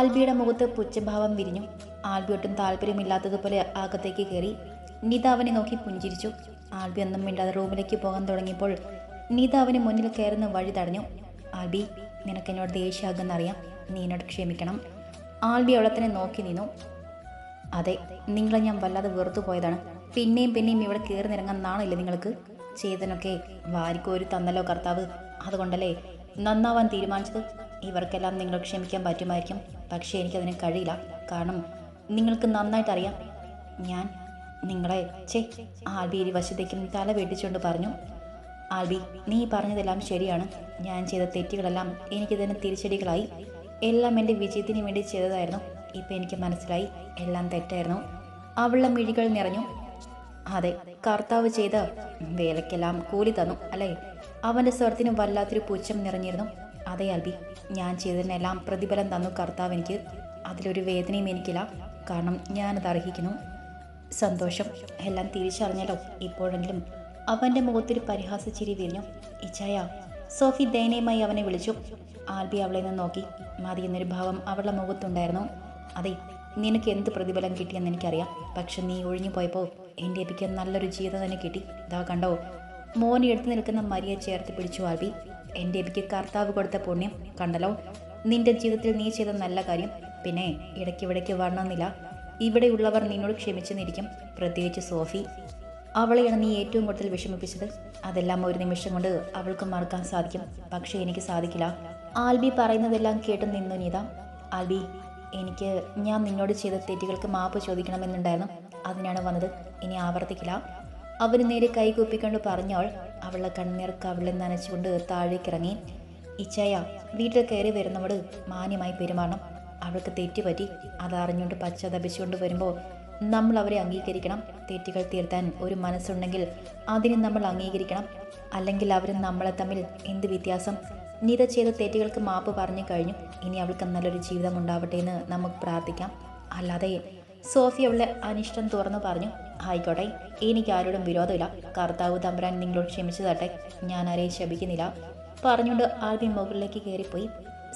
ആൽബിയുടെ മുഖത്ത് പുച്ഛഭാവം വിരിഞ്ഞു. ആൽബി ഒട്ടും താല്പര്യമില്ലാത്തതുപോലെ അകത്തേക്ക് കയറി നിത അവനെ നോക്കി പുഞ്ചിരിച്ചു. ആൽബി ഒന്നും മിണ്ടാതെ റൂമിലേക്ക് പോകാൻ തുടങ്ങിയപ്പോൾ നിത അവന് മുന്നിൽ കയറുന്ന വഴി തടഞ്ഞു. ആൽബി നിനക്ക് എന്നോട് ദേഷ്യമാകുമെന്നറിയാം നീ എന്നോട് ക്ഷമിക്കണം. ആൽബി അവളെ തന്നെ നോക്കി നിന്നു. അതെ നിങ്ങളെ ഞാൻ വല്ലാതെ വെറുത്തു പോയതാണ്. പിന്നെയും പിന്നെയും ഇവിടെ കയറി നിറങ്ങാൻ നാണില്ല നിങ്ങൾക്ക്? ചേതനൊക്കെ വാരിക്കോരി തന്നല്ലോ കർത്താവ്. അതുകൊണ്ടല്ലേ നന്നാവാൻ തീരുമാനിച്ചത്? ഇവർക്കെല്ലാം നിങ്ങൾ ക്ഷമിക്കാൻ പറ്റുമായിരിക്കും. പക്ഷേ എനിക്കതിന് കഴിയില്ല. കാരണം നിങ്ങൾക്ക് നന്നായിട്ട് അറിയാം ഞാൻ നിങ്ങളെ ചേ ആൽബി ഇരുവശത്തേക്കും തല വെട്ടിച്ചുകൊണ്ട് പറഞ്ഞു ആൽബി നീ പറഞ്ഞതെല്ലാം ശരിയാണ്. ഞാൻ ചെയ്ത തെറ്റുകളെല്ലാം എനിക്ക് തന്നെ തിരിച്ചടികളായി. എല്ലാം എന്റെ വിജയത്തിന് വേണ്ടി ചെയ്തതായിരുന്നു. ഇപ്പം എനിക്ക് മനസ്സിലായി. എല്ലാം തെറ്റായിരുന്നു. അവളുടെ മിഴികൾ നിറഞ്ഞു. അതെ കർത്താവ് ചെയ്ത വേലക്കെല്ലാം കൂലി തന്നു അല്ലേ? അവന്റെ സ്വരത്തിന് വല്ലാത്തൊരു പുച്ഛം നിറഞ്ഞിരുന്നു. അതെ അൽബി. ഞാൻ ചെയ്തതിനെല്ലാം പ്രതിഫലം തന്നു കർത്താവ് എനിക്ക്. അതിലൊരു വേദനയും എനിക്കില്ല. കാരണം ഞാനത് അർഹിക്കുന്നു. സന്തോഷം എല്ലാം തിരിച്ചറിഞ്ഞല്ലോ. ഇപ്പോഴെങ്കിലും അവന്റെ മുഖത്തൊരു പരിഹാസച്ചിരി വിരിഞ്ഞു. ഇച്ചായ സോഫി ദയനീയമായി അവനെ വിളിച്ചു. ആൽബി അവളെ നിന്ന് നോക്കി. മതി എന്നൊരു ഭാവം അവളുടെ മുഖത്തുണ്ടായിരുന്നു. അതെ നിനക്ക് എന്ത് പ്രതിഫലം കിട്ടിയെന്ന് എനിക്കറിയാം. പക്ഷെ നീ ഒഴിഞ്ഞു പോയപ്പോൾ എന്റെ അപ്പിക്ക് നല്ലൊരു ജീവിതം തന്നെ കിട്ടി. ഇതാ കണ്ടോ? മോനെ എടുത്തു നിൽക്കുന്ന മരിയെ ചേർത്ത് പിടിച്ചു ആൽബി. എന്റെ എബിക്ക് കർത്താവ് കൊടുത്ത പുണ്യം. കണ്ടല്ലോ? നിന്റെ ജീവിതത്തിൽ നീ ചെയ്ത നല്ല കാര്യം. പിന്നെ ഇടയ്ക്കിവിടയ്ക്ക് വരണമെന്നില്ല. ഇവിടെയുള്ളവർ നിന്നോട് ക്ഷമിച്ചെന്നിരിക്കും പ്രത്യേകിച്ച് സോഫി. അവളെയാണ് നീ ഏറ്റവും കൂടുതൽ വിഷമിപ്പിച്ചത്. അതെല്ലാം ഒരു നിമിഷം കൊണ്ട് അവൾക്ക് മറക്കാൻ സാധിക്കും. പക്ഷേ എനിക്ക് സാധിക്കില്ല. ആൽബി പറയുന്നതെല്ലാം കേട്ട് നിന്നു നീത. ആൽബി എനിക്ക് ഞാൻ നിന്നോട് ചെയ്ത തെറ്റുകൾക്ക് മാപ്പ് ചോദിക്കണമെന്നുണ്ടായിരുന്നു. അതിനാണ് വന്നത്. ഇനി ആവർത്തിക്കില്ല. അവന് നേരെ കൈകൂപ്പിക്കൊണ്ട് പറഞ്ഞവൾ അവളുടെ കണ്ണീർ കവിളിൽ നനച്ചുകൊണ്ട് താഴേക്കിറങ്ങി. ഇച്ചയ വീട്ടിൽ കയറി വരുന്നവട് മാന്യമായി പെരുമാറണം. അവൾക്ക് തെറ്റുപറ്റി അതറിഞ്ഞുകൊണ്ട് പശ്ചാത്തപിച്ചുകൊണ്ട് വരുമ്പോൾ നമ്മൾ അവരെ അംഗീകരിക്കണം. തെറ്റുകൾ തീർത്താൻ ഒരു മനസ്സുണ്ടെങ്കിൽ അതിനെ നമ്മൾ അംഗീകരിക്കണം. അല്ലെങ്കിൽ അവരും നമ്മളെ തമ്മിൽ എന്ത് വ്യത്യാസം? നിത ചെയ്ത തെറ്റുകൾക്ക് മാപ്പ് പറഞ്ഞു കഴിഞ്ഞു. ഇനി അവൾക്ക് നല്ലൊരു ജീവിതം ഉണ്ടാവട്ടെ എന്ന് നമുക്ക് പ്രാർത്ഥിക്കാം. അല്ലാതെ സോഫി അവളെ അനിഷ്ടം തുറന്നു പറഞ്ഞു. ആയിക്കോട്ടെ. എനിക്ക് ആരോടും വിരോധമില്ല. കർത്താവ് തമ്പുരാൻ നിങ്ങളോട് ക്ഷമിച്ചു തട്ടെ ഞാൻ ആരെയും ശപിക്കുന്നില്ല. പറഞ്ഞുകൊണ്ട് ആദ്യ മുകളിലേക്ക് കയറിപ്പോയി.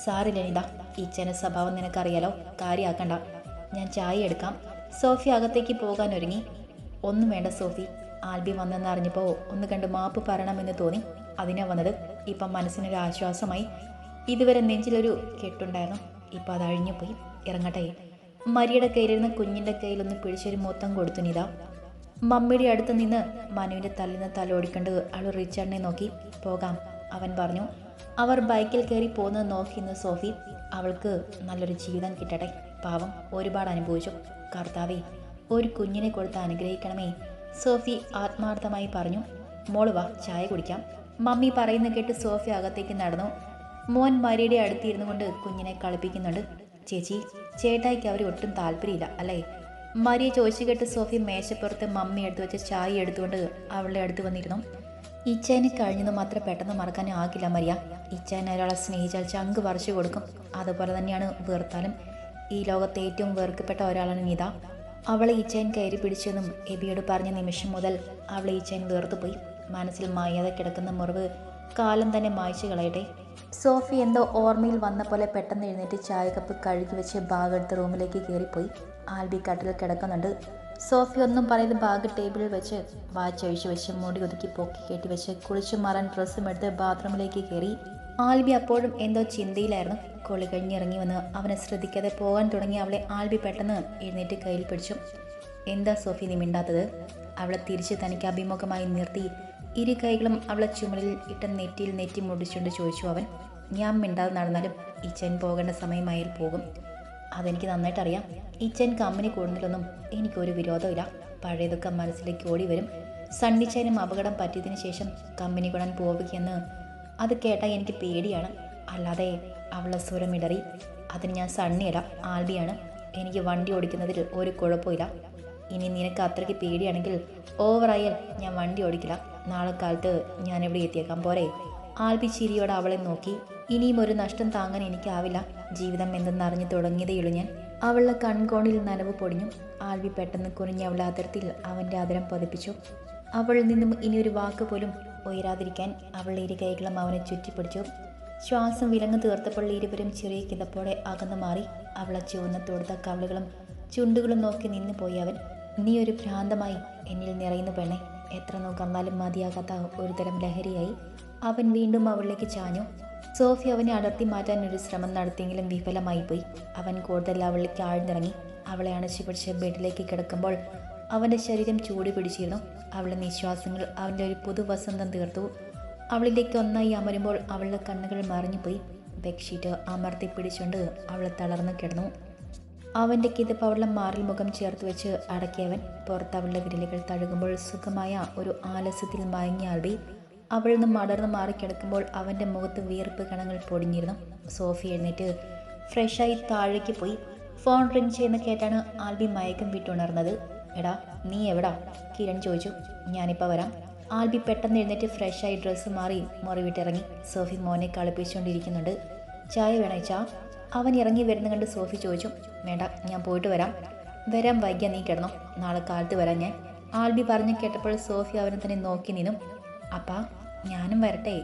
സാറി ലളിത ഇച്ചന്റെ സ്വഭാവം നിനക്കറിയാലോ? കാര്യമാക്കണ്ട ഞാൻ ചായ എടുക്കാം. സോഫി അകത്തേക്ക് പോകാൻ ഒരുങ്ങി. ഒന്നും വേണ്ട സോഫി. ആൽബി വന്നെന്ന് അറിഞ്ഞപ്പോൾ ഒന്ന് കണ്ട് മാപ്പ് പറയണമെന്ന് തോന്നി. അതിനാ വന്നത്. ഇപ്പം മനസ്സിനൊരു ആശ്വാസമായി. ഇതുവരെ നെഞ്ചിലൊരു കെട്ടുണ്ടായിരുന്നു. ഇപ്പം അത് അഴിഞ്ഞു പോയി ഇറങ്ങട്ടെ. മരിയുടെ കയ്യിലിരുന്ന് കുഞ്ഞിന്റെ കയ്യിലൊന്ന് പിടിച്ചൊരു മൊത്തം കൊടുത്തു നിത മമ്മിയുടെ അടുത്ത് നിന്ന് മനുവിന്റെ തല്ലിന്ന് തലോടിക്കൊണ്ട് അവൾ റിച്ചാർഡിനെ നോക്കി. പോകാം അവൻ പറഞ്ഞു. അവർ ബൈക്കിൽ കയറി പോകുന്നത് നോക്കി നിന്ന് സോഫി. അവൾക്ക് നല്ലൊരു ജീവിതം കിട്ടട്ടെ. പാവം ഒരുപാട് അനുഭവിച്ചു. കർത്താവേ ഒരു കുഞ്ഞിനെ കൊടുത്ത് അനുഗ്രഹിക്കണമേ സോഫി ആത്മാർത്ഥമായി പറഞ്ഞു. മോൾ വാ ചായ കുടിക്കാം. മമ്മി പറയുന്ന കേട്ട് സോഫി അകത്തേക്ക് നടന്നു. മോൻ മരിയുടെ അടുത്തിരുന്നു കൊണ്ട് കുഞ്ഞിനെ കളിപ്പിക്കുന്നുണ്ട്. ചേച്ചി ചേട്ടായിക്ക് അവർ ഒട്ടും താല്പര്യമില്ല അല്ലേ? മരിയെ ചോദിച്ചു കേട്ട് സോഫി മേശപ്പുറത്ത് മമ്മി എടുത്തു വെച്ച ചായ എടുത്തുകൊണ്ട് അവളുടെ അടുത്ത് വന്നിരുന്നു. ഇച്ചാന് കഴിഞ്ഞത് മാത്രം പെട്ടെന്ന് മറക്കാൻ ആകില്ല മരിയ. ഇച്ചാൻ ഒരാളെ സ്നേഹിച്ചാൽ ചങ്ക് പറിച്ചു കൊടുക്കും. അതുപോലെ തന്നെയാണ് വെറുത്താലും ഈ ലോകത്തെ ഏറ്റവും വെറുക്കപ്പെട്ട ഒരാളാണ് നിത. അവളെ ഈച്ചയൻ കയറി പിടിച്ചെന്നും എബിയോട് പറഞ്ഞ നിമിഷം മുതൽ അവളെ ഈച്ചയൻ വേർത്തുപോയി. മനസ്സിൽ മായാതെ കിടക്കുന്ന മുറിവ് കാലം തന്നെ മായ്ച്ചു കളയട്ടെ. സോഫി എന്തോ ഓർമ്മയിൽ വന്ന പോലെ പെട്ടെന്ന് എഴുന്നേറ്റ് ചായക്കപ്പ് കഴുകി വെച്ച് ബാഗ് എടുത്ത് റൂമിലേക്ക് കയറിപ്പോയി. ആൽബി കട്ടിൽ കിടക്കുന്നുണ്ട്. സോഫി ഒന്നും പറയാതെ ബാഗ് ടേബിളിൽ വെച്ച് വാച്ചഴിച്ച് വെച്ച് മുടി ഒതുക്കി പൊക്കി കെട്ടി വെച്ച് കുളിച്ചു മാറാൻ ഡ്രസ്സും എടുത്ത് ബാത്റൂമിലേക്ക് കയറി. ആൽബി അപ്പോഴും എന്തോ ചിന്തയിലായിരുന്നു. കൊളി കഴിഞ്ഞിറങ്ങി വന്ന് അവനെ ശ്രദ്ധിക്കാതെ പോകാൻ തുടങ്ങി അവളെ ആൽബി പെട്ടെന്ന് എഴുന്നേറ്റ് കയ്യിൽ പിടിച്ചു. എന്താ സോഫി നീ മിണ്ടാത്തത്? അവളെ തിരിച്ച് തനിക്ക് അഭിമുഖമായി നിർത്തി ഇരു കൈകളും അവളെ ചുമലിൽ ഇട്ട നെറ്റിയിൽ നെറ്റി മുടിച്ചുകൊണ്ട് ചോദിച്ചു അവൻ ഞാൻ മിണ്ടാതെ നടന്നാലും ഇച്ചൻ പോകേണ്ട സമയമായാൽ പോകും. അതെനിക്ക് നന്നായിട്ടറിയാം ഇച്ചൻ കമ്പനി കൂടുന്നതിലൊന്നും എനിക്കൊരു വിരോധമില്ല പഴയതൊക്കെ മനസ്സിലേക്ക് ഓടി വരും. സണ്ണിച്ചനും അപകടം പറ്റിയതിന് ശേഷം കമ്പനി കൂടാൻ പോവുകയെന്ന് അത് കേട്ടാൽ എനിക്ക് പേടിയാണ്. അല്ലാതെ അവളെ സ്വരം ഇടറി. അതിന് ഞാൻ സണ്ണിയല്ല ആൽബിയാണ്. എനിക്ക് വണ്ടി ഓടിക്കുന്നതിൽ ഒരു കുഴപ്പമില്ല ഇനി നിനക്ക് അത്രയ്ക്ക് പേടിയാണെങ്കിൽ ഓവറായാൽ ഞാൻ വണ്ടി ഓടിക്കില്ല. നാളെ കാലത്ത് ഞാൻ ഇവിടെ എത്തിയേക്കാം. പോരെ. ആൽബി അവളെ നോക്കി. ഇനിയും ഒരു നഷ്ടം താങ്ങാൻ എനിക്കാവില്ല. ജീവിതം എന്തെന്നറിഞ്ഞു തുടങ്ങിയതേയുള്ളൂ ഞാൻ. അവളുടെ കൺകോണിൽ നനവ് പൊടിഞ്ഞു. ആൽവി പെട്ടെന്ന് കുനിഞ്ഞ അവളുടെ അതിർത്തിയിൽ അവന്റെ അതിരം പതിപ്പിച്ചു. അവളിൽ നിന്നും ഒരു വാക്ക് പോലും ഉയരാതിരിക്കാൻ അവളുടെ ഇരു കൈകളും അവനെ ചുറ്റിപ്പിടിച്ചു. ശ്വാസം വിലങ്ങ് തീർത്തപ്പോൾ ഇരുവരും ചെറിയ കിതപ്പോടെ അകന്നു മാറി. അവളെ ചുവന്ന തൊടുത്ത കവളുകളും ചുണ്ടുകളും നോക്കി നിന്ന് പോയി അവൻ. നീ ഒരു ഭ്രാന്തമായി എന്നിൽ നിറയുന്നു പെണ്ണെ. എത്ര നോക്കന്നാലും മതിയാകാത്ത ഒരുതരം ലഹരിയായി അവൻ വീണ്ടും അവളിലേക്ക് ചാഞ്ഞു. സോഫി അവനെ അടർത്തി മാറ്റാൻ ഒരു ശ്രമം നടത്തിയെങ്കിലും വിഫലമായി പോയി. അവൻ കൂടുതൽ അവളിലേക്ക് ആഴ്ന്നിറങ്ങി. അവളെ അണച്ചു പിടിച്ച് ബെഡിലേക്ക് കിടക്കുമ്പോൾ അവന്റെ ശരീരം ചൂട് പിടിച്ചിരുന്നു. അവളുടെ നിശ്വാസങ്ങൾ അവന്റെ ഒരു പുതുവസന്തം തീർത്തു. അവളിലേക്ക് ഒന്നായി അമരുമ്പോൾ അവളുടെ കണ്ണുകൾ മറിഞ്ഞുപോയി. ബെഡ്ഷീറ്റ് അമർത്തി പിടിച്ചുകൊണ്ട് അവൾ തളർന്നു കിടന്നു. അവന്റെ കിതപ്പ് അവളുടെ മാറിൽ മുഖം ചേർത്ത് വെച്ച് അടക്കിയവൻ പുറത്ത് അവളുടെ വിരലുകൾ തഴുകുമ്പോൾ സുഖമായ ഒരു ആലസ്യത്തിൽ മയങ്ങിയ അൽബി അവളിൽ നിന്ന് മടർന്ന് മാറിക്കിടക്കുമ്പോൾ അവന്റെ മുഖത്ത് വിയർപ്പ് കണങ്ങൾ പൊടിഞ്ഞിരുന്നു. സോഫി എഴുന്നേറ്റ് ഫ്രഷായി താഴേക്ക് പോയി. ഫോൺ റിങ് ചെയ്യുന്ന കേട്ടാണ് ആൽബി മയക്കം വിട്ടുണർന്നത്. എടാ നീ എവിടാ? കിരൺ ചോദിച്ചു. ഞാനിപ്പോൾ വരാം. ആൽബി പെട്ടെന്ന് എഴുന്നേറ്റ് ഫ്രഷായി ഡ്രസ്സ് മാറി മുറിവിട്ടിറങ്ങി സോഫി മോനെ കളിപ്പിച്ചുകൊണ്ടിരിക്കുന്നുണ്ട്. ചായ വേണോ അവൻ ഇറങ്ങി വരുന്ന കണ്ട് സോഫി ചോദിച്ചു വേണ്ട ഞാൻ പോയിട്ട് വരാം. വരാൻ വൈകിയാൽ നീ കിടന്നോ. നാളെ കാലത്ത് വരാം ഞാൻ. ആൽബി പറഞ്ഞു കേട്ടപ്പോൾ സോഫി അവനെ തന്നെ നോക്കി നിന്നും. അപ്പാ ഞാനും വരട്ടെ.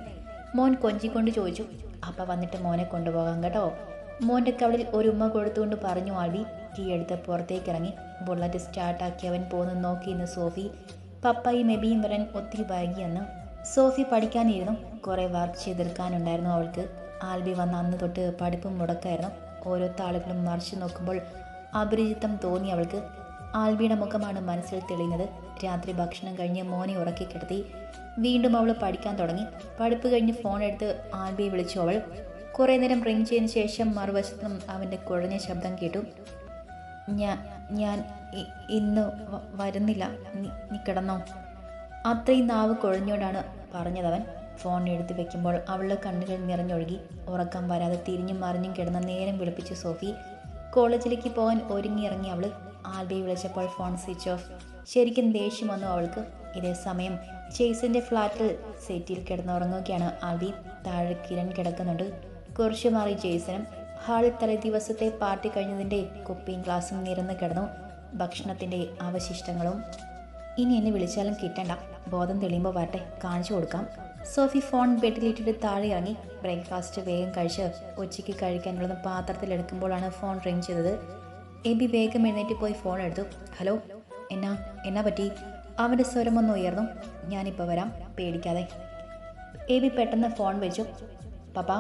മോൻ കൊഞ്ചിക്കൊണ്ട് ചോദിച്ചു അപ്പ വന്നിട്ട് മോനെ കൊണ്ടുപോകാം കേട്ടോ. മോന്റെ കവളിൽ ഒരു ഉമ്മ കൊടുത്തുകൊണ്ട് പറഞ്ഞു ആൽബി കീ എടുത്ത് പുറത്തേക്ക് ഇറങ്ങി. ബുള്ളറ്റ് സ്റ്റാർട്ടാക്കി അവൻ പോന്ന് നോക്കി നിന്ന് സോഫി. പപ്പായും മെബിയും വരാൻ ഒത്തിരി വൈകിയെന്ന് സോഫി പഠിക്കാനിരുന്നു. കുറേ വർക്ക് ചെയ്തെടുക്കാനുണ്ടായിരുന്നു അവൾക്ക്. ആൽബി വന്ന അന്ന് തൊട്ട് പഠിപ്പും മുടക്കായിരുന്നു. ഓരോ താളുകളും മറിച്ചു നോക്കുമ്പോൾ അപരിചിതം തോന്നി അവൾക്ക്. ആൽബിയുടെ മുഖമാണ് മനസ്സിൽ തെളിയുന്നത് രാത്രി ഭക്ഷണം കഴിഞ്ഞ് മോനെ ഉറക്കി കിടത്തി. വീണ്ടും അവൾ പഠിക്കാൻ തുടങ്ങി. പഠിപ്പ് കഴിഞ്ഞ് ഫോൺ എടുത്ത് ആൽബിയെ വിളിച്ചു അവൾ. കുറേ നേരം റിങ് ചെയ്തതിന് ശേഷം മറുവശത്തും അവന്റെ കുഴഞ്ഞ ശബ്ദം കേട്ടു. ഞാൻ ഞാൻ ഇന്ന് വരുന്നില്ല. നീ കിടന്നോ? അത്രയും നാവ് കുഴഞ്ഞോണ്ടാണ് പറഞ്ഞതവൻ. ഫോൺ എടുത്ത് വെക്കുമ്പോൾ അവളുടെ കണ്ണുകൾ നിറഞ്ഞൊഴുകി ഉറക്കം വരാതെ തിരിഞ്ഞും മറിഞ്ഞും കിടന്ന നേരം വിളിപ്പിച്ചു സോഫി. കോളേജിലേക്ക് പോകാൻ ഒരുങ്ങിയിറങ്ങി അവൾ ആൽബിയെ വിളിച്ചപ്പോൾ ഫോൺ സ്വിച്ച് ഓഫ് ശരിക്കും ദേഷ്യം വന്നു അവൾക്ക്. ഇതേ സമയം ചേസിന്റെ ഫ്ലാറ്റിൽ സെറ്റിൽ കിടന്നുറങ്ങുകയാണ് ആൽബി. താഴെ കിരൺ കിടക്കുന്നുണ്ട്. കുറച്ച് മാറി ജെയ്സനും ഹാളിൽ തലേ ദിവസത്തെ പാർട്ടി കഴിഞ്ഞതിന്റെ കുപ്പിയും ഗ്ലാസും നിരന്ന് കിടന്നു. ഭക്ഷണത്തിന്റെ അവശിഷ്ടങ്ങളും. ഇനി എന്നെ വിളിച്ചാലും കിട്ടണ്ട. ബോധം തെളിയുമ്പോൾ വരട്ടെ. കാണിച്ചു കൊടുക്കാം. സോഫി ഫോൺ ബെഡിലിട്ടിട്ട് താഴെ ഇറങ്ങി ബ്രേക്ക്ഫാസ്റ്റ് വേഗം കഴിച്ച് ഉച്ചയ്ക്ക് കഴിക്കാനുള്ളത് പാത്രത്തിലെടുക്കുമ്പോഴാണ് ഫോൺ റിങ് ചെയ്തത്. എബി വേഗം എഴുന്നേറ്റ് പോയി ഫോൺ എടുത്തു. ഹലോ എന്നാ എന്നാ പറ്റി? അവന്റെ സ്വരമൊന്ന് ഉയർന്നു. ഞാനിപ്പോൾ വരാം പേടിക്കാതെ. എബി പെട്ടെന്ന് ഫോൺ വെച്ചു പപ്പ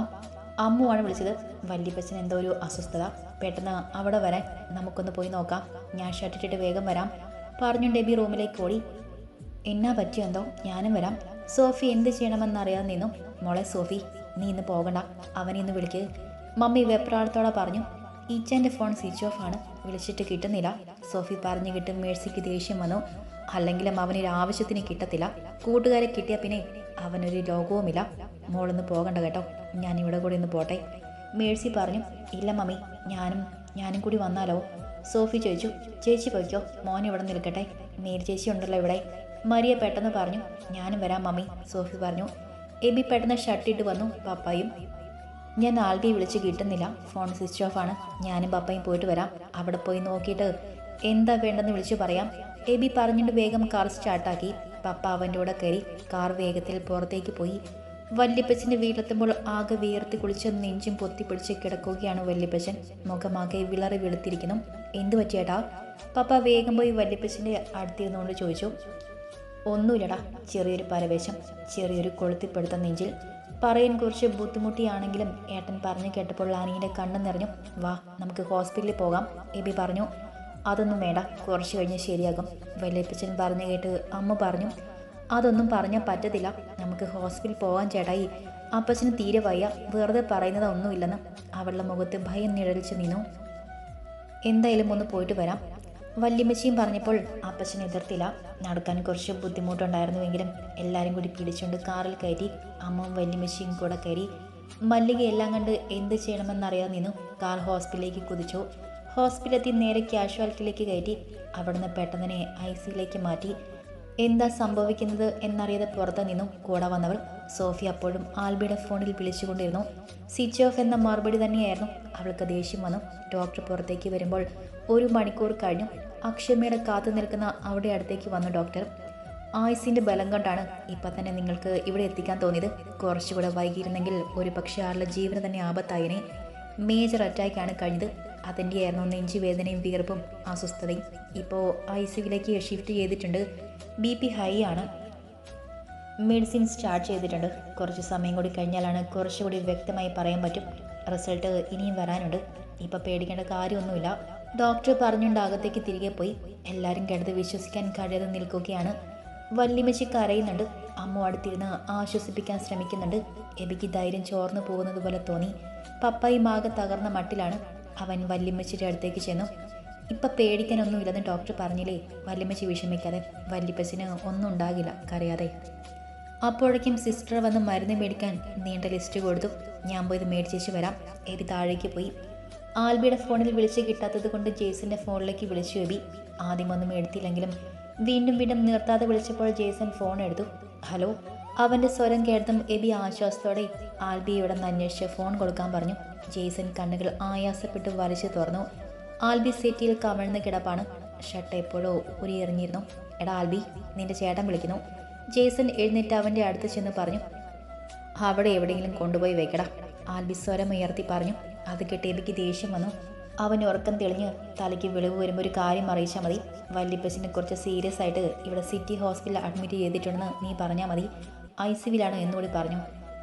അമ്മുവാണ് വിളിച്ചത്. വല്യപ്പച്ചൻ എന്തോ ഒരു അസ്വസ്ഥത. പെട്ടെന്ന് അവിടെ വരാൻ നമുക്കൊന്ന് പോയി നോക്കാം. ഞാൻ ഷർട്ടിട്ടിട്ട് വേഗം വരാം പറഞ്ഞുകൊണ്ട് എബി റൂമിലേക്ക് ഓടി. എന്നാ പറ്റിയോ എന്തോ? ഞാനും വരാം. സോഫി എന്ത് ചെയ്യണമെന്നറിയാൻ നിന്നു. മോളെ സോഫി നീ ഇന്ന് പോകണ്ട. അവനെ ഇന്ന് വിളിക്ക്. മമ്മി വെപ്രാളത്തോടെ പറഞ്ഞു ഈച്ചാന്റെ ഫോൺ സ്വിച്ച് ഓഫ് ആണ്. വിളിച്ചിട്ട് കിട്ടുന്നില്ല. സോഫി പറഞ്ഞു കിട്ടും മേഴ്സിക്ക് ദേഷ്യം വന്നു. അല്ലെങ്കിലും അവനൊരു ആവശ്യത്തിന് കിട്ടത്തില്ല. കൂട്ടുകാരെ കിട്ടിയ പിന്നെ അവനൊരു ലോകവുമില്ല മോളൊന്ന് പോകണ്ട കേട്ടോ. ഞാൻ ഇവിടെ കൂടി ഒന്ന് പോട്ടെ. മേഴ്സി പറഞ്ഞു ഇല്ല മമ്മി ഞാനും ഞാനും കൂടി വന്നാലോ? സോഫി ചോദിച്ചു ചേച്ചി പോയിക്കോ? മോൻ ഇവിടെ നിൽക്കട്ടെ. മേരി ചേച്ചി ഉണ്ടല്ലോ ഇവിടെ. മരിയ പെട്ടെന്ന് പറഞ്ഞു ഞാനും വരാം മമ്മി സോഫി പറഞ്ഞു. എബി പെട്ടെന്ന് ഷർട്ടിട്ട് വന്നു പപ്പായും. ഞാൻ ആൽബിയെ വിളിച്ച് കിട്ടുന്നില്ല. ഫോൺ സ്വിച്ച് ഓഫ് ആണ്. ഞാനും പപ്പയും പോയിട്ട് വരാം. അവിടെ പോയി നോക്കിയിട്ട് എന്താ വേണ്ടെന്ന് വിളിച്ചു പറയാം. എബി പറഞ്ഞിട്ട് വേഗം കാർ സ്റ്റാർട്ടാക്കി പപ്പ അവന്റെ കൂടെ കയറി കാർ വേഗത്തിൽ പുറത്തേക്ക് പോയി. വല്യപ്പച്ചന്റെ വീട്ടിലെത്തുമ്പോൾ ആകെ വിയർത്തി കുളിച്ച് നെഞ്ചും പൊത്തിപ്പിടിച്ച് കിടക്കുകയാണ് വല്യപ്പച്ചൻ. മുഖമാകെ വിളറി വെളുത്തിരിക്കുന്നു. എന്തു പറ്റിയേട്ടാ? പപ്പ വേഗം പോയി വല്യപ്പച്ചന്റെ അടുത്തിരുന്നുകൊണ്ട് ചോദിച്ചു. ഒന്നുമില്ലടാ ചെറിയൊരു പരവേശം ചെറിയൊരു കൊളുത്തിപ്പെടുത്ത നെഞ്ചിൽ. പറയാൻ കുറച്ച് ബുദ്ധിമുട്ടിയാണെങ്കിലും ഏട്ടൻ പറഞ്ഞു കേട്ടപ്പോൾ ആനീന്റെ കണ്ണ് നിറഞ്ഞു. വാ നമുക്ക് ഹോസ്പിറ്റലിൽ പോകാം എബി പറഞ്ഞു. അതൊന്നും വേണ്ട കുറച്ച് കഴിഞ്ഞ് ശരിയാകും വല്യപ്പച്ചൻ പറഞ്ഞു കേട്ട് അമ്മ പറഞ്ഞു. അതൊന്നും പറഞ്ഞാൽ പറ്റത്തില്ല നമുക്ക് ഹോസ്പിറ്റലിൽ പോകാൻ ചേട്ടായി. അപ്പച്ചന് തീരെ വയ്യ വെറുതെ പറയുന്നത് ഒന്നുമില്ലെന്ന് അവളുടെ മുഖത്ത് ഭയം നിഴലിച്ച് നിന്നു. എന്തായാലും ഒന്ന് പോയിട്ട് വരാം. വല്യമ്മച്ചിയും പറഞ്ഞപ്പോൾ അപ്പച്ചൻ എതിർത്തില്ല. നടക്കാൻ കുറച്ച് ബുദ്ധിമുട്ടുണ്ടായിരുന്നുവെങ്കിലും എല്ലാവരും കൂടി പിടിച്ചുകൊണ്ട് കാറിൽ കയറ്റി അമ്മയും വല്യമ്മച്ചിയും കൂടെ കയറി. മല്ലിക എല്ലാം കണ്ട് എന്ത് ചെയ്യണമെന്നറിയാതെ നിന്നു. കാർ ഹോസ്പിറ്റലിലേക്ക് കുതിച്ചു. ഹോസ്പിറ്റലെത്തി നേരെ ക്യാഷ്വാലിറ്റിയിലേക്ക് കയറ്റി. അവിടുന്ന് പെട്ടെന്ന് ഐ സിയിലേക്ക് മാറ്റി. എന്താ സംഭവിക്കുന്നത് എന്നറിയാതെ പുറത്ത് നിന്നും. കൂടെ വന്നവൾ സോഫി അപ്പോഴും ആൽബിയുടെ ഫോണിൽ വിളിച്ചുകൊണ്ടിരുന്നു. സ്വിച്ച് ഓഫ് എന്ന മറുപടി തന്നെയായിരുന്നു. അവൾക്ക് ദേഷ്യം വന്നു. ഡോക്ടർ പുറത്തേക്ക് വരുമ്പോൾ ഒരു മണിക്കൂർ കഴിഞ്ഞു. അക്ഷമയുടെ കാത്തു നിൽക്കുന്ന അവിടെ അടുത്തേക്ക് വന്നു ഡോക്ടർ. ആയുസിന്റെ ബലം കൊണ്ടാണ് ഇപ്പം തന്നെ നിങ്ങൾക്ക് ഇവിടെ എത്തിക്കാൻ തോന്നിയത്. കുറച്ചുകൂടെ വൈകിയിരുന്നെങ്കിൽ ഒരു പക്ഷേ ആളുടെ ജീവന് തന്നെ ആപത്തായനെ. മേജർ അറ്റാക്കാണ് കഴിഞ്ഞത്. അതിന്റെ ആയിരുന്നു നെഞ്ചു വേദനയും വിയർപ്പും അസ്വസ്ഥതയും. ഇപ്പോൾ ഐ സിയിലേക്ക് ഷിഫ്റ്റ് ചെയ്തിട്ടുണ്ട്. ബി പി ഹൈ ആണ്. മെഡിസിൻ സ്റ്റാർട്ട് ചെയ്തിട്ടുണ്ട്. കുറച്ച് സമയം കൂടി കഴിഞ്ഞാലാണ് കുറച്ചുകൂടി വ്യക്തമായി പറയാൻ പറ്റും. റിസൾട്ട് ഇനിയും വരാനുണ്ട്. ഇപ്പോൾ പേടിക്കേണ്ട കാര്യമൊന്നുമില്ല. ഡോക്ടർ പറഞ്ഞുകൊണ്ട് അകത്തേക്ക് തിരികെ പോയി. എല്ലാവരും കിടന്ന് വിശ്വസിക്കാൻ കഴിയാതെ നിൽക്കുകയാണ്. വല്യമ്മച്ചി കരയുന്നുണ്ട്. അമ്മ അടുത്തിരുന്ന് ആശ്വസിപ്പിക്കാൻ ശ്രമിക്കുന്നുണ്ട്. എബിക്ക് ധൈര്യം ചോർന്നു പോകുന്നത് പോലെ തോന്നി. പപ്പായും ആകെ തകർന്ന മട്ടിലാണ് അവൻ വല്യമ്മച്ചിയുടെ അടുത്തേക്ക് ചെന്നു. ഇപ്പൊ പേടിക്കാനൊന്നുമില്ലെന്ന് ഡോക്ടർ പറഞ്ഞില്ലേ? വല്യമ്മച്ചി വിഷമിക്കാതെ. വല്യപ്പച്ചിന് ഒന്നും ഉണ്ടാകില്ല കരയാതെ. അപ്പോഴേക്കും സിസ്റ്റർ വന്ന് മരുന്ന് മേടിക്കാൻ നീണ്ട ലിസ്റ്റ് കൊടുത്തു. ഞാൻ പോയത് മേടിച്ചേച്ച് വരാം. എബി താഴേക്ക് പോയി. ആൽബിയുടെ ഫോണിൽ വിളിച്ച് കിട്ടാത്തത് കൊണ്ട് ജെയ്സന്റെ ഫോണിലേക്ക് വിളിച്ചു എബി ആദ്യമൊന്നും എടുത്തില്ലെങ്കിലും വീണ്ടും വീണ്ടും നിർത്താതെ വിളിച്ചപ്പോൾ ജെയ്സൺ ഫോൺ എടുത്തു. ഹലോ അവന്റെ സ്വരം കേട്ടതും എബി ആശ്വാസത്തോടെ ആൽബി ആൽബിയോടെ അന്വേഷിച്ച് ഫോൺ കൊടുക്കാൻ പറഞ്ഞു. ജെയ്സൺ കണ്ണുകൾ ആയാസപ്പെട്ട് വലിച്ചു തുറന്നു. ആൽബി സിറ്റിയിൽ കമിഴ്ന്ന കിടപ്പാണ്. ഷർട്ട് എപ്പോഴോ ഉരി എറിഞ്ഞിരുന്നു. എടാ ആൽബി നിന്റെ ചേട്ടൻ വിളിക്കുന്നു. ജെയ്സൺ എഴുന്നേറ്റ് അവന്റെ അടുത്ത് ചെന്ന് പറഞ്ഞു. അവിടെ എവിടെയെങ്കിലും കൊണ്ടുപോയി വെക്കടാ. ആൽബി സ്വരം ഉയർത്തി പറഞ്ഞു. അത് കേട്ട് എബിക്ക് ദേഷ്യം വന്നു. അവൻ ഉറക്കം തെളിഞ്ഞ് തലയ്ക്ക് വിളിവ് വരുമ്പോൾ ഒരു കാര്യം അറിയിച്ചാൽ മതി. വല്യപ്പച്ചിനെ കുറച്ച് സീരിയസ് ആയിട്ട് ഇവിടെ സിറ്റി ഹോസ്പിറ്റലിൽ അഡ്മിറ്റ് ചെയ്തിട്ടുണ്ടെന്ന് നീ പറഞ്ഞാൽ മതി. ഐ സി വിയിലാണ് എന്നുകൂടി പറഞ്ഞു.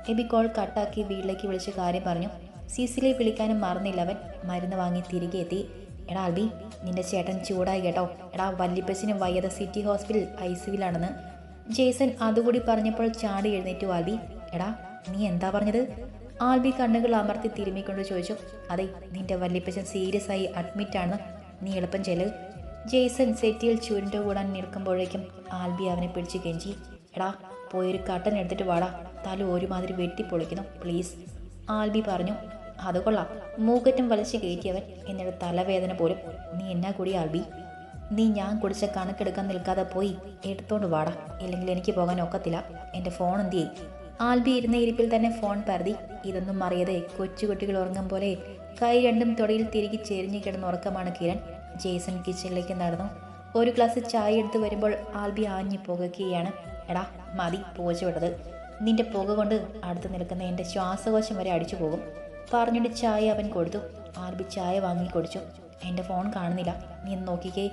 എബി കോൾ കട്ടാക്കി വീട്ടിലേക്ക് വിളിച്ച് കാര്യം പറഞ്ഞു. സിസിലെ വിളിക്കാനും മറന്നില്ല അവൻ. മരുന്ന് വാങ്ങി തിരികെ എത്തി. എടാ അൽബി നിന്റെ ചേട്ടൻ ചൂടായി കേട്ടോ. എടാ വല്യപ്പച്ചിന് വയ്യത സിറ്റി ഹോസ്പിറ്റൽ ഐ സി വിയിലാണെന്ന് ജേസൺ അതുകൂടി പറഞ്ഞപ്പോൾ ചാടി എഴുന്നേറ്റു ആൽബി എടാ നീ എന്താ പറഞ്ഞത്? ആൽബി കണ്ണുകൾ അമർത്തി തിരുമ്മിക്കൊണ്ട് ചോദിച്ചു അതെ നിന്റെ വല്യപ്പച്ചൻ സീരിയസ് ആയി അഡ്മിറ്റ് ആണ് നീ എളുപ്പം ചെൽ ജെയ്സൺ സെറ്റിയിൽ ചുരുണ്ട കൂടാൻ നിൽക്കുമ്പോഴേക്കും ആൽബി അവനെ പിടിച്ച് കെഞ്ചി എടാ പോയൊരു കട്ടൻ എടുത്തിട്ട് വാടാ തല ഒരുമാതിരി വെട്ടിപ്പൊളിക്കുന്നു പ്ലീസ് ആൽബി പറഞ്ഞു അത് കൊള്ളാം മൂക്കറ്റം വലിച്ച് കയറ്റിയവൻ എന്നിട്ട് തലവേദന പോലും. നീ എന്നാ കൂടി ആൽബി? നീ ഞാൻ കുടിച്ച കണക്കെടുക്കാൻ നിൽക്കാതെ പോയി എടുത്തോണ്ട് വാടാ ഇല്ലെങ്കിൽ എനിക്ക് പോകാൻ ഒക്കത്തില്ല. എന്റെ ഫോൺ എന്ത് ചെയ്യും? ആൽബി ഇരുന്ന ഇരിപ്പിൽ തന്നെ ഫോൺ പരതി. ഇതൊന്നും അറിയാതെ കൊച്ചുകുട്ടികൾ ഉറങ്ങും പോലെ കൈ രണ്ടും തൊടിയിൽ തിരികെ ചെരിഞ്ഞു കിടന്ന് ഉറക്കമാണ് കിരൺ. ജേസൺ കിച്ചണിലേക്ക് നടന്നു. ഒരു ഗ്ലാസ് ചായ എടുത്ത് വരുമ്പോൾ ആൽബി ആഞ്ഞു പുകയ്ക്കുകയാണ്. എടാ മതി പൂച്ച വിടത് നിന്റെ പുക കൊണ്ട് അടുത്ത് നിൽക്കുന്ന എന്റെ ശ്വാസകോശം വരെ അടിച്ചു പോകും. പറഞ്ഞിട്ട് ചായ അവൻ കൊടുത്തു. ആൽബി ചായ വാങ്ങി കുടിച്ചു. എന്റെ ഫോൺ കാണുന്നില്ല. നീ നോക്കിക്കേ.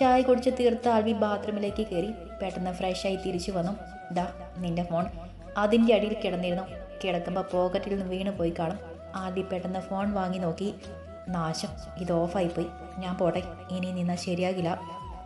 ചായ കുടിച്ച് തീർത്ത് ആൽബി ബാത്റൂമിലേക്ക് കയറി. പെട്ടെന്ന് ഫ്രഷായി തിരിച്ചു വന്നു. ദാ നിന്റെ ഫോൺ. അതിന്റെ അടിയിൽ കിടന്നിരുന്നു. കിടക്കുമ്പോൾ പോക്കറ്റിൽ നിന്ന് വീണ് പോയി കാണും. ആദ്യം പെട്ടെന്ന് ഫോൺ വാങ്ങി നോക്കി. നാശം. ഇത് ഓഫായിപ്പോയി ഞാൻ പോട്ടെ. ഇനി നിന്നാൽ ശരിയാകില്ല.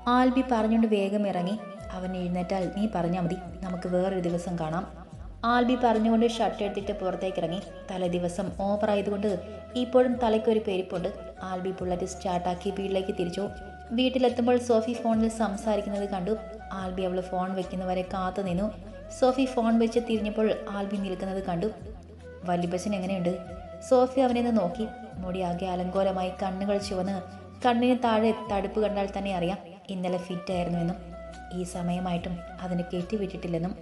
ആൽബി പറഞ്ഞുകൊണ്ട് വേഗം ഇറങ്ങി. അവൻ എഴുന്നേറ്റാൽ നീ പറഞ്ഞാൽ മതി. നമുക്ക് വേറൊരു ദിവസം കാണാം. ആൽബി പറഞ്ഞുകൊണ്ട് ഷർട്ട് എടുത്തിട്ട് പുറത്തേക്ക് ഇറങ്ങി. തലേ ദിവസം ഓവറായതുകൊണ്ട് ഇപ്പോഴും തലയ്ക്കൊരു പെരുപ്പുണ്ട്. ആൽബി ബുള്ളറ്റ് സ്റ്റാർട്ടാക്കി വീട്ടിലേക്ക് തിരിച്ചു. വീട്ടിലെത്തുമ്പോൾ സോഫി ഫോണിൽ സംസാരിക്കുന്നത് കണ്ടു. ആൽബി അവൾ ഫോൺ വെക്കുന്നവരെ കാത്തു നിന്നു. സോഫി ഫോൺ വെച്ച് തിരിഞ്ഞപ്പോൾ ആൽബി നിൽക്കുന്നത് കണ്ടു. വല്യപ്പച്ചൻ എങ്ങനെയുണ്ട്? സോഫി അവനെ നോക്കി. മുടിയാകെ അലങ്കോലമായി കണ്ണുകൾ ചുവന്ന്. കണ്ണിന് താഴെ തടുപ്പ് കണ്ടാൽ തന്നെ അറിയാം ഇന്നലെ ഫിറ്റ് ആയിരുന്നുവെന്നും ഈ സമയമായിട്ടും അതിന് കെട്ടിവിട്ടിട്ടില്ലെന്നും.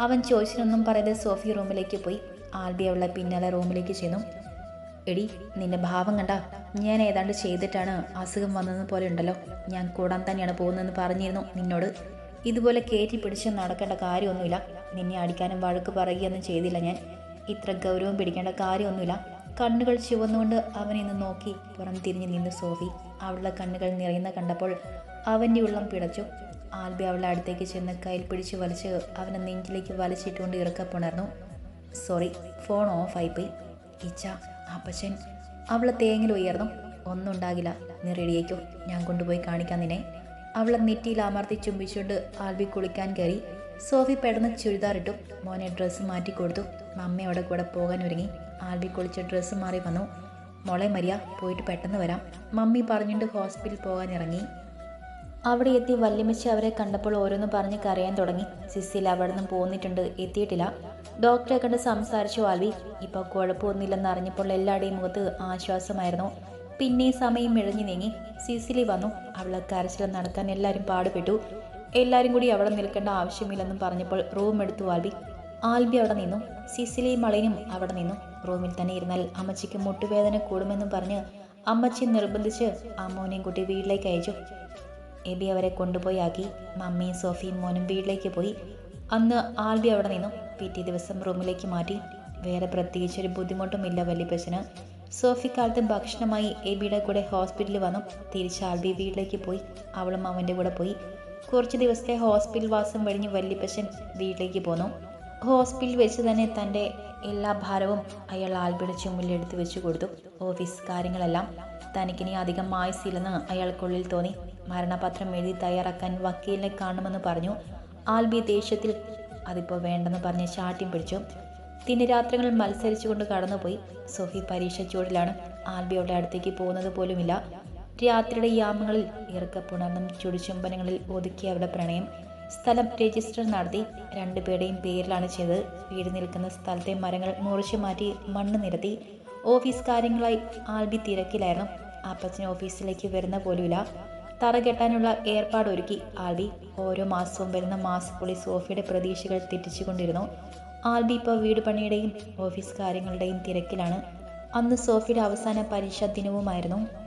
അവൻ ചോദിച്ചിനൊന്നും പറയാതെ സോഫി റൂമിലേക്ക് പോയി. ആൽബി അവളെ പിന്നാലെ റൂമിലേക്ക് ചെന്നു. എടി നിന്റെ ഭാവം കണ്ട. ഞാൻ ഏതാണ്ട് ചെയ്തിട്ടാണ് അസുഖം വന്നത് പോലെ ഉണ്ടല്ലോ. ഞാൻ കൂടാൻ തന്നെയാണ് പോകുന്നതെന്ന് പറഞ്ഞിരുന്നു നിന്നോട്. ഇതുപോലെ കയറ്റി പിടിച്ച് നടക്കേണ്ട കാര്യമൊന്നുമില്ല. നിന്നെ അടിക്കാനും വഴക്ക് പറയുകയൊന്നും ചെയ്തില്ല ഞാൻ. ഇത്ര ഗൗരവം പിടിക്കേണ്ട കാര്യമൊന്നുമില്ല. കണ്ണുകൾ ചുവന്നുകൊണ്ട് അവനെ നിന്ന് നോക്കി പുറം തിരിഞ്ഞ് നിന്ന് സോഫി. അവളുടെ കണ്ണുകൾ നിറയുന്ന കണ്ടപ്പോൾ അവന്റെ ഉള്ളം പിടച്ചു. ആൽബി അവളുടെ അടുത്തേക്ക് ചെന്ന് കയ്യിൽ പിടിച്ച് വലിച്ച് അവനെ നെഞ്ചിലേക്ക് വലിച്ചിട്ടുകൊണ്ട് ഇറക്കപ്പുണർന്നു സോറി ഫോൺ ഓഫായി പോയി ഇച്ച അപ്പച്ചൻ. അവളെ തേങ്ങിൽ ഉയർന്നു. ഒന്നും ഉണ്ടാകില്ല. നീ റെഡിയേക്കോ ഞാൻ കൊണ്ടുപോയി കാണിക്കാം നിന്നെ. അവളെ നെറ്റിയിൽ അമർത്തി ചുംബിച്ചുകൊണ്ട് ആൽബി കുളിക്കാൻ കയറി. സോഫി പെടന്ന് ചുരിദാറിട്ടു. മോനെ ഡ്രസ്സ് മാറ്റി കൊടുത്തു. മമ്മയോടെ കൂടെ പോകാൻ ഒരുങ്ങി. ആൽബി കുളിച്ച ഡ്രസ്സ് മാറി വന്നു. മോളെ മരിയ പോയിട്ട് പെട്ടെന്ന് വരാം. മമ്മി പറഞ്ഞിട്ട് ഹോസ്പിറ്റലിൽ പോകാൻ ഇറങ്ങി. അവിടെ എത്തി വല്യമ്മച്ചി അവരെ കണ്ടപ്പോൾ ഓരോന്ന് പറഞ്ഞ് കരയാൻ തുടങ്ങി. സിസിൽ അവിടെ നിന്ന് പോന്നിട്ടുണ്ട്. എത്തിയിട്ടില്ല. ഡോക്ടറെ കണ്ട് സംസാരിച്ചു ആൽവി ഇപ്പോൾ കുഴപ്പമൊന്നുമില്ലെന്ന് അറിഞ്ഞപ്പോൾ എല്ലാവരുടെയും മുഖത്ത് ആശ്വാസമായിരുന്നു. പിന്നെ സമയം ഇഴഞ്ഞു നീങ്ങി. സിസിലി വന്നു. അവളെ കരച്ചിൽ നടക്കാൻ എല്ലാവരും പാടുപെട്ടു. എല്ലാവരും കൂടി അവിടെ നിൽക്കേണ്ട ആവശ്യമില്ലെന്നും പറഞ്ഞപ്പോൾ റൂം എടുത്തു ആൽബി. ആൽബി അവിടെ നിന്നു. സിസിലിയും മളയും അവിടെ നിന്നു. റൂമിൽ തന്നെ ഇരുന്നാൽ അമ്മച്ചിക്ക് മുട്ടുവേദന കൂടുമെന്നും പറഞ്ഞ് അമ്മച്ചി നിർബന്ധിച്ച് അമ്മോനെയും കുട്ടി വീട്ടിലേക്ക് അയച്ചു. എബി അവരെ കൊണ്ടുപോയി ആക്കി. മമ്മിയും സോഫിയും മോനും വീട്ടിലേക്ക് പോയി. അന്ന് ആൽബി അവിടെ നിന്നു. പിറ്റേ ദിവസം റൂമിലേക്ക് മാറ്റി. വേറെ പ്രത്യേകിച്ചൊരു ബുദ്ധിമുട്ടുമില്ല വല്യപ്പച്ചന്. സോഫിക്കാലത്ത് ഭക്ഷണമായി എബിയുടെ കൂടെ ഹോസ്പിറ്റലിൽ വന്നു. തിരിച്ച് ആൽബി വീട്ടിലേക്ക് പോയി. അവളും അവന്റെ കൂടെ പോയി. കുറച്ച് ദിവസത്തെ ഹോസ്പിറ്റൽ വാസം കഴിഞ്ഞ് വല്യപ്പശൻ വീട്ടിലേക്ക് പോന്നു. ഹോസ്പിറ്റലിൽ വെച്ച് തന്നെ തന്റെ എല്ലാ ഭാരവും അയാൾ ആൽബിയുടെ ചുമലിലെടുത്ത് വെച്ചു കൊടുത്തു. ഓഫീസ് കാര്യങ്ങളെല്ലാം തനിക്കിനി അധികം ആയുസില്ലെന്ന് അയാൾക്കുള്ളിൽ തോന്നി. മരണപത്രം എഴുതി തയ്യാറാക്കാൻ വക്കീലിനെ കാണുമെന്ന് പറഞ്ഞു. ആൽബി ദേഷ്യത്തിൽ അതിപ്പോൾ വേണ്ടെന്ന് പറഞ്ഞ് ചാട്ടിയും പിടിച്ചു. ദിനരാത്രങ്ങൾ മത്സരിച്ചുകൊണ്ട് കടന്നുപോയി. സോഫി പരീക്ഷ ചൂടിലാണ് ആൽബിയുടെ അടുത്തേക്ക് പോകുന്നത് പോലുമില്ല. രാത്രിയുടെ യാമങ്ങളിൽ ഇറക്കപ്പുണർന്നും ചുടിച്ചുംബനങ്ങളിൽ ഒതുക്കിയ അവരുടെ പ്രണയം. സ്ഥലം രജിസ്റ്റർ നടത്തി രണ്ടുപേരുടെയും പേരിലാണ് ചെയ്തത്. വീട് നിൽക്കുന്ന സ്ഥലത്തെ മരങ്ങൾ മുറിച്ചു മാറ്റി മണ്ണ് നിരത്തി. ഓഫീസ് കാര്യങ്ങളായി ആൽബി തിരക്കിലായിരുന്നു. അപ്പച്ചൻ ഓഫീസിലേക്ക് വരുന്ന പോലുമില്ല. തറ കെട്ടാനുള്ള ഏർപ്പാടൊരുക്കി ആൽബി ഓരോ മാസവും വരുന്ന മാസക്കുള്ളിൽ സോഫിയുടെ പ്രതീക്ഷകൾ തെറ്റിച്ചുകൊണ്ടിരുന്നു. ആൽബി ഇപ്പോൾ വീട് പണിയുടെയും ഓഫീസ് കാര്യങ്ങളുടെയും തിരക്കിലാണ്. അന്ന് സോഫിയുടെ അവസാന പരീക്ഷാ ദിനവുമായിരുന്നു.